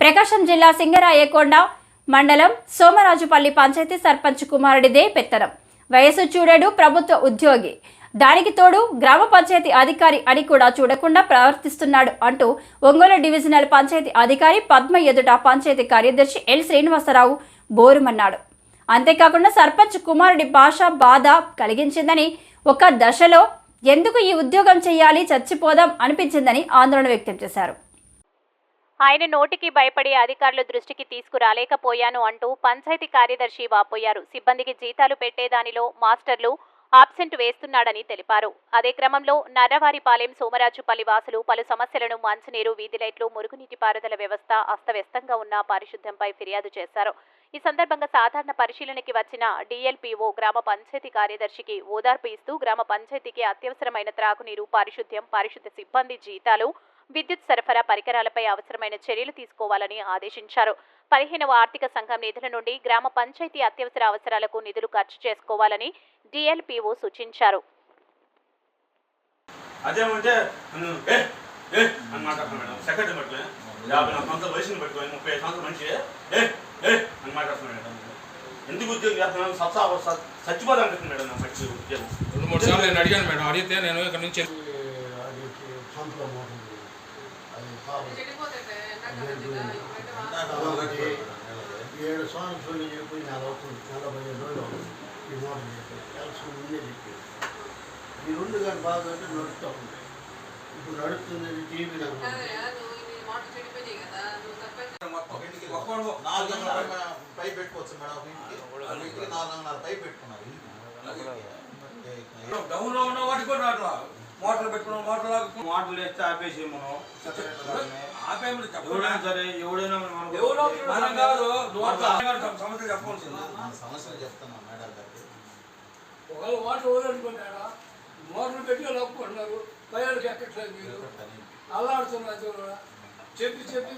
ప్రకాశం జిల్లా సింగరాయకొండ మండలం సోమరాజుపల్లి పంచాయతీ సర్పంచ్ కుమారుడిదే పెత్తనం. వయసు చూడడు ప్రభుత్వ ఉద్యోగి. దానికి తోడు గ్రామ పంచాయతీ అధికారి అని కూడా చూడకుండా ప్రవర్తిస్తున్నాడు అంటూ ఒంగోలు డివిజనల్ పంచాయతీ అధికారి పద్మ ఎదుట పంచాయతీ కార్యదర్శి ఎల్ శ్రీనివాసరావు బోరుమన్నాడు. అంతేకాకుండా సర్పంచ్ కుమారుడి భాష బాధ కలిగించిందని ఒక దశలో ఎందుకు ఈ ఉద్యోగం చేయాలి చచ్చిపోదాం అనిపించిందని ఆందోళన వ్యక్తం చేశారు. ఆయన నోటికి భయపడి అధికారుల దృష్టికి తీసుకురాలేకపోయాను అంటూ పంచాయతీ కార్యదర్శి వాపోయారు. సిబ్బందికి జీతాలు పెట్టేదానిలో మాస్టర్లు ఆబ్సెంట్ వేస్తున్నాడని తెలిపారు. అదే క్రమంలో నర్రవారిపాలెం సోమరాజుపల్లి వాసులు పలు సమస్యలను మంచినీరు వీధి లైట్లు మురుగునీటి పారుదల వ్యవస్థ అస్తవ్యస్తంగా ఉన్న పారిశుద్ధ్యంపై ఫిర్యాదు చేశారు. ఈ సందర్భంగా సాధారణ పరిశీలనకి వచ్చిన డిఎల్పిఓ గ్రామ పంచాయతీ కార్యదర్శికి ఓదార్పు ఇస్తూ గ్రామ పంచాయతీకి అత్యవసరమైన త్రాగునీరు పారిశుద్ధ్యం పారిశుద్ధ్య సిబ్బంది జీతాలు విద్యుత్ సరఫరా పరికరాలపై అవసరమైన చర్యలు తీసుకోవాలని ఆదేశించారు. పదిహేనవ ఆర్థిక సంఘం నిధుల నుండి గ్రామ పంచాయతీ అత్యవసర అవసరాలకు నిధులు ఖర్చు చేసుకోవాలని డిఎల్పీఓ సూచించారు. అదేమంటే నన్ను ఏ ఏ అని మాట్లాడతాను మేడం. సెక్రటరీ పట్టుకుని యాభై నాలుగు సంవత్సరాల వయసుని పట్టుకొని ముప్పై ఐదు సంవత్సరాల మనిషి ఏ ఏ అని మాట్లాడుతున్నాను మేడం. ఎందుకు ఉద్యోగం చేస్తున్నాను సత్సా చచ్చిపోదా అంటుంది మేడం నా పట్టి ఉద్యోగం. రెండు మూడు సార్లు నేను అడిగాను మేడం అడిగితే నేను ఇక్కడ నుంచి ఏడు సంవత్సరాలు చెప్పి నెల అవుతుంది నలభై ఐదు రోజులు అవుతుంది ఈ మోసం చెప్పి కలిసి ముందే చెప్పి ఈ రెండు కానీ బాగా అంటే నడుస్తూ ఉంటాయి ఇప్పుడు నడుస్తుంది టీవీ నాకు నాలుగు వందల పై పెట్టుకోవచ్చు మేడం ఇంటికి నాలుగు వందల పై పెట్టుకున్నారు ఇంటికి డౌన్లో ఉన్న మోటార్లు పెట్టుకున్నాం మోటార్ లాగా మాటలు వేస్తే ఆపేసి మనం ఆపేమని ఎవడైనా సరే ఎవడైనా ఎవరో మనం కాదు సమస్య చెప్పాల్సింది మన సమస్యలు చెప్తున్నాం మేడం గారికి. ఒకవేళ వాటర్ వదలనుకుంటారా మోటార్లు పెట్టి లాక్కుంటున్నారు పైలకి ఎక్కట్లేదు మీరు. అల్లాడుతున్నారు. చెప్పి చెప్పి